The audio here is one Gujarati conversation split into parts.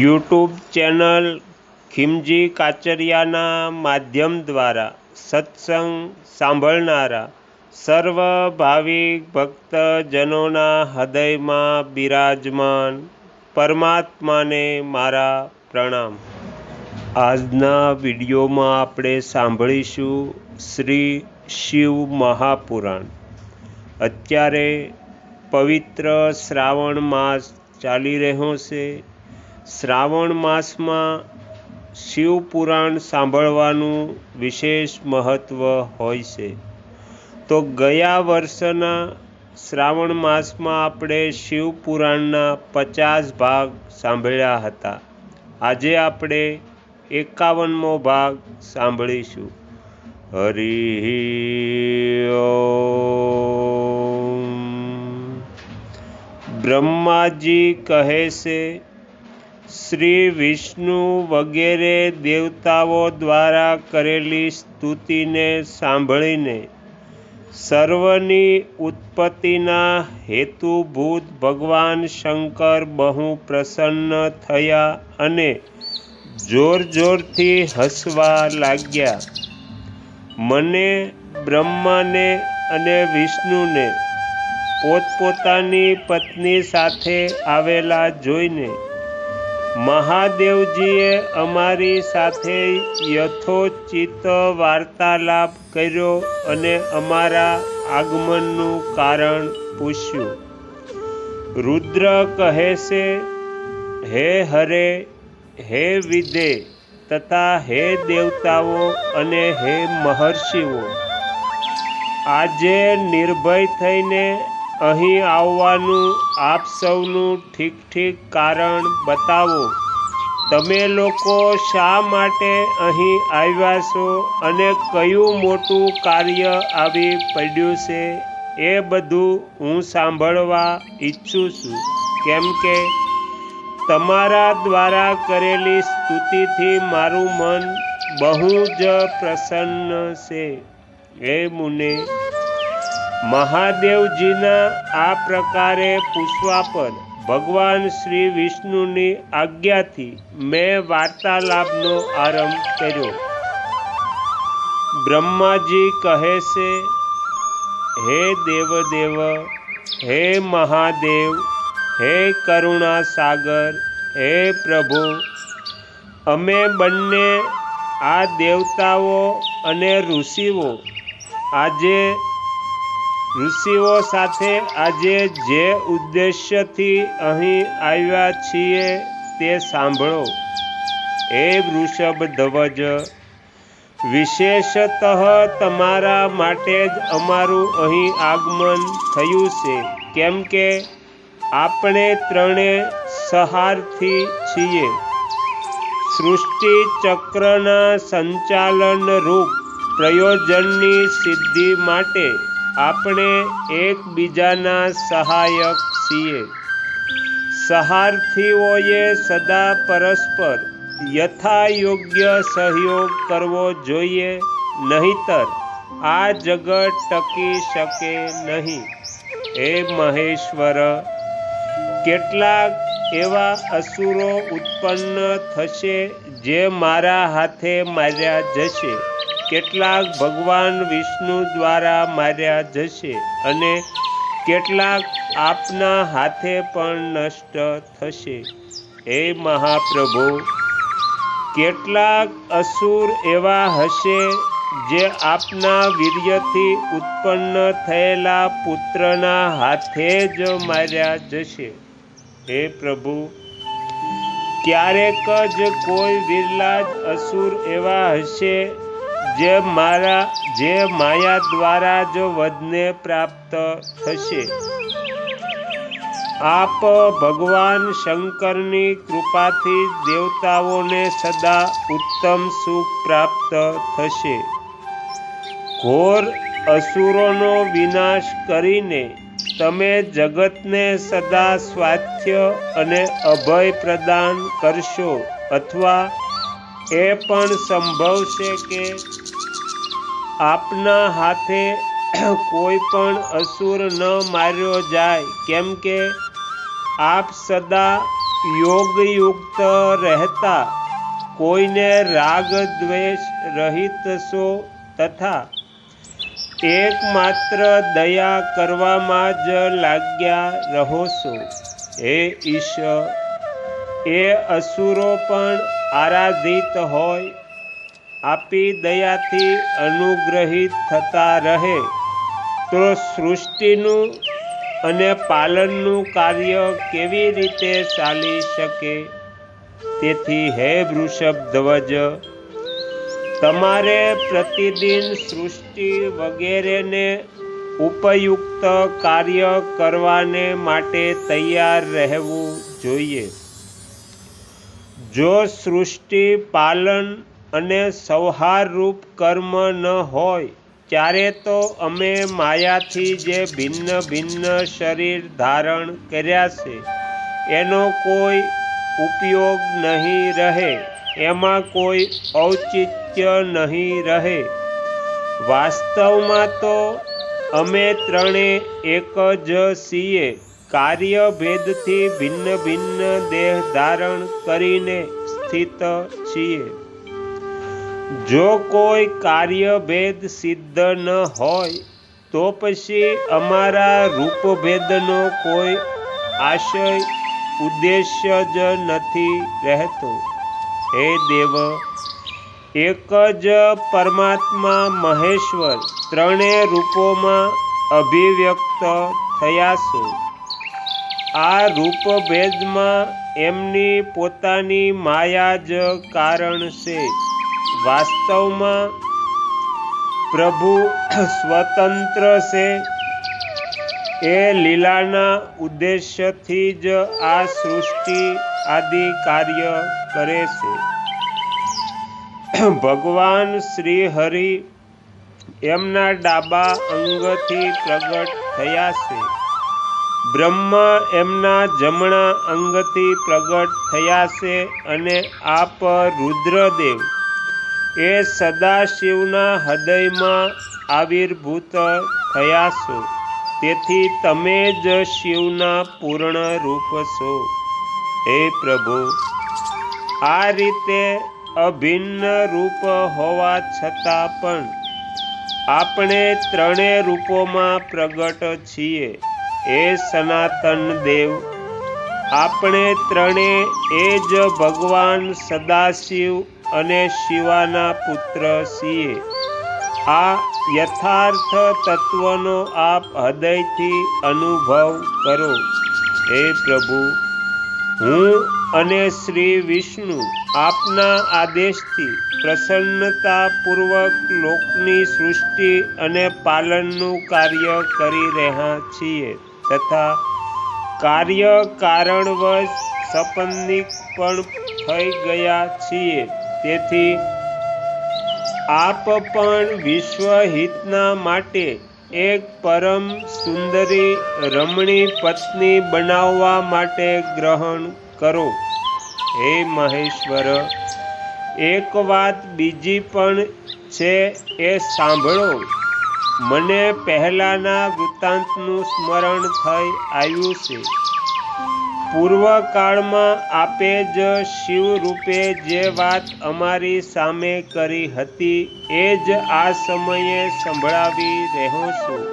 યુટ્યુબ ચેનલ ખીમજી કાચરિયાના માધ્યમ દ્વારા સત્સંગ સાંભળનારા સર્વ ભાવિક ભક્તજનોના હૃદયમાં બિરાજમાન પરમાત્માને મારા પ્રણામ. આજના વિડીયોમાં આપણે સાંભળીશું શ્રી શિવ મહાપુરાણ. અત્યારે પવિત્ર શ્રાવણ માસ ચાલી રહ્યો છે. શ્રાવણ માસમાં શિવપુરાણ સાંભળવાનું વિશેષ મહત્ત્વ હોય છે. તો ગયા વર્ષના શ્રાવણ માસમાં આપણે શિવપુરાણના પચાસ ભાગ સાંભળ્યા હતા. આજે આપણે એકાવનમો ભાગ સાંભળીશું. હરિ બ્રહ્માજી કહે છે શ્રી વિષ્ણુ વગેરે દેવતાઓ દ્વારા કરેલી સ્તુતિને સાંભળીને સર્વની ઉત્પત્તિના હેતુભૂત ભગવાન શંકર બહુ પ્રસન્ન થયા અને જોર જોરથી હસવા લાગ્યા. મને બ્રહ્માને અને વિષ્ણુને પોતપોતાની પત્ની સાથે આવેલા જોઈને મહાદેવજીએ અમારી સાથે યથોચિત વાર્તાલાપ કર્યો અને અમારા આગમનનું કારણ પૂછ્યું. રુદ્ર કહે છે, હે હરે, હે વિદે, તથા હે દેવતાઓ અને હે મહર્ષિઓ, આજે નિર્ભય થઈને અહીં આવવાનું આપ સૌનું ઠીક ઠીક કારણ બતાવો. તમે લોકો શા માટે અહીં આવ્યા છો અને કયું મોટું કાર્ય આવી પડ્યું છે એ બધું હું સાંભળવા ઈચ્છું છું. કેમ કે તમારા દ્વારા કરેલી સ્તુતિથી મારું મન બહુ જ પ્રસન્ન છે. એ મુને મહાદેવજીના આ પ્રકારે પૂછવા પર ભગવાન શ્રી વિષ્ણુની આજ્ઞાથી મેં વાર્તાલાપનો આરંભ કર્યો. બ્રહ્માજી કહે છે, હે દેવદેવ, હે મહાદેવ, હે કરુણા સાગર હે પ્રભુ, અમે બંને આ દેવતાઓ અને ઋષિઓ આજે ઋષિઓ સાથે આજે જે ઉદ્દેશ્યથી અહીં આવ્યા છીએ તે સાંભળો. હે વૃષભ ધ્વજ વિશેષતઃ તમારા માટે જ અમારું અહીં આગમન થયું છે, કેમ કે આપણે ત્રણે સહારથી છીએ. સૃષ્ટિ ચક્રના સંચાલન રૂપ પ્રયોજનની સિદ્ધિ માટે આપણે એકબીજાના સહાયક છીએ. સહાર્થીઓએ સદા પરસ્પર યથા યોગ્ય સહયોગ કરવો જોઈએ, નહીતર આ જગત ટકી શકે નહીં. હે મહેશ્વર, કેટલાક એવા અસુરો ઉત્પન્ન થશે જે મારા હાથે માર્યા જશે. કેટલાક ભગવાન વિષ્ણુ દ્વારા માર્યા જશે અને કેટલાક આપના હાથે પણ નષ્ટ થશે. હે મહાપ્રભુ, કેટલાક અસુર એવા હશે જે આપના વીર્યથી ઉત્પન્ન થયેલા પુત્રના હાથે જ માર્યા જશે. હે પ્રભુ, ક્યારેક જ કોઈ વિરલા અસુર એવા હશે જે મારા, જે માયા દ્વારા જો વધને પ્રાપ્ત થશે. આપ ભગવાન શંકરની કૃપાથી દેવતાઓને સદા ઉત્તમ સુખ પ્રાપ્ત થશે. ઘોર અસુરોનો વિનાશ કરીને તમે જગતને સદા સ્વાસ્થ્ય અને અભય પ્રદાન કરશો અથવા એ પણ સંભવ છે કે આપના હાથે કોઈ પણ અસુર ન માર્યો જાય. કેમ કે આપ સદા યોગયુક્ત રહેતા, કોઈને રાગ દ્વેષ રહિત છો તથા એકમાત્ર દયા કરવામાં જ લાગ્યા રહો છો. હે ઈશ્વર, એ અસુરો પણ આરાધિત હોય, આપી દયાથી અનુગ્રહિત થતા રહે. તો સૃષ્ટિનું અને પાલનનું કાર્ય કેવી રીતે ચાલી શકે? તેથી હે વૃષભ ધ્વજ તમારે પ્રતિદિન સૃષ્ટિ વગેરેને ઉપયુક્ત કાર્ય કરવાને માટે તૈયાર રહેવું જોઈએ. જો સૃષ્ટિ પાલન અને સંહારરૂપ કર્મ ન હોય, ત્યારે તો અમે માયાથી જે ભિન્ન ભિન્ન શરીર ધારણ કર્યા છે, એનો કોઈ ઉપયોગ નહીં રહે, એમાં કોઈ ઔચિત્ય નહીં રહે. વાસ્તવમાં તો અમે ત્રણે એક જ છીએ. કાર્ય ભેદથી ભિન્ન ભિન્ન દેહ ધારણ કરીને સ્થિત છીએ. જો કોઈ કાર્ય ભેદ સિદ્ધ ન હોય, તો પછી અમારા રૂપભેદનો કોઈ આશય, ઉદ્દેશ્ય જ નથી રહેતો. હે દેવ, એક જ પરમાત્મા મહેશ્વર ત્રણે રૂપોમાં અભિવ્યક્ત થયા છો. આ રૂપભેદમાં એમની પોતાની માયા જ કારણ છે. વાસ્તવમાં પ્રભુ સ્વતંત્ર છે. એ લીલાના ઉદ્દેશ્યથી જ આ સૃષ્ટિ આદિ કાર્ય કરે છે. ભગવાન શ્રી હરિ એમના ડાબા અંગથી પ્રગટ થયા છે. બ્રહ્મ એમના જમણા અંગથી પ્રગટ થયા છે અને આપ રુદ્રદેવ. એ સદાશિવના હૃદયમાં આવિર્ભૂત થયા છો. તેથી તમે જ શિવના પૂર્ણ રૂપ છો. હે પ્રભુ, આ રીતે અભિન્ન રૂપ હોવા છતાં પણ આપણે ત્રણેય રૂપોમાં પ્રગટ છીએ. એ સનાતન દેવ, આપણે ત્રણે એ જ ભગવાન સદાશિવ અને શિવાના પુત્ર છીએ. આ યથાર્થ તત્વનો આપ હૃદયથી અનુભવ કરો. હે પ્રભુ, હું અને શ્રી વિષ્ણુ આપના આદેશથી પ્રસન્નતાપૂર્વક લોકની સૃષ્ટિ અને પાલનનું કાર્ય કરી રહ્યા છીએ. તથા કાર્ય કારણવશ સપંનિક પણ થઈ ગયા છીએ. તેથી આપ પણ વિશ્વહિતના માટે એક પરમ સુંદરી રમણી પત્ની બનાવવા માટે ગ્રહણ કરો. હે મહેશ્વર, એક વાત બીજી પણ છે એ સાંભળો. મને પહેલાંના વૃત્તાંતનું સ્મરણ થઈ આવ્યું છે. પૂર્વકાળમાં આપે જ શિવ રૂપે જે વાત અમારી સામે કરી હતી, એ જ આ સમયે સંભળાવી રહ્યો છું.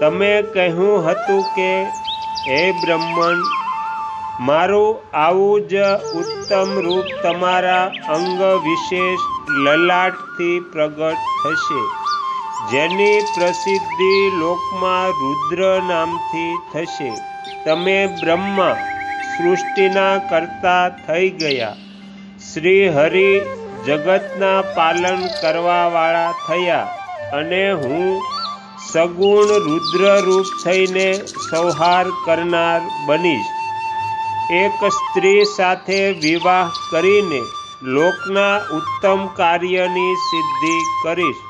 તમે કહ્યું હતું કે, હે બ્રહ્મણ મારું આવું જ ઉત્તમ રૂપ તમારા અંગ વિશેષ લલાટથી પ્રગટ થશે. જેની પ્રસિદ્ધિ લોકમાં રુદ્ર નામથી થશે. તમે બ્રહ્મા સૃષ્ટિના કરતા થઈ ગયા. શ્રી હરિ જગતના પાલન કરવાવાળા થયા અને હું સગુણ રુદ્ર રૂપ થઈને સંહાર કરનાર બનીશ. એક સ્ત્રી સાથે વિવાહ કરીને લોકના ઉત્તમ કાર્યની સિદ્ધિ કરીશ.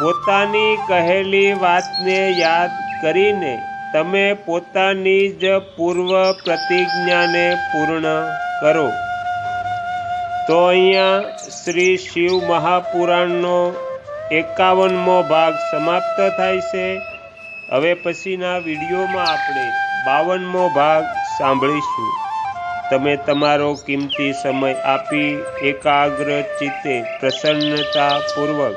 પોતાની કહેલી વાતને યાદ કરીને તમે પોતાની જ પૂર્વ પ્રતિજ્ઞાને પૂર્ણ કરો. તો અહીંયા શ્રી શિવ મહાપુરાણનો એકાવનમો ભાગ સમાપ્ત થાય છે. હવે પછીના વિડીયોમાં આપણે બાવનમો ભાગ સાંભળીશું. તમે તમારો કિંમતી સમય આપી એકાગ્ર ચિત્તે પ્રસન્નતાપૂર્વક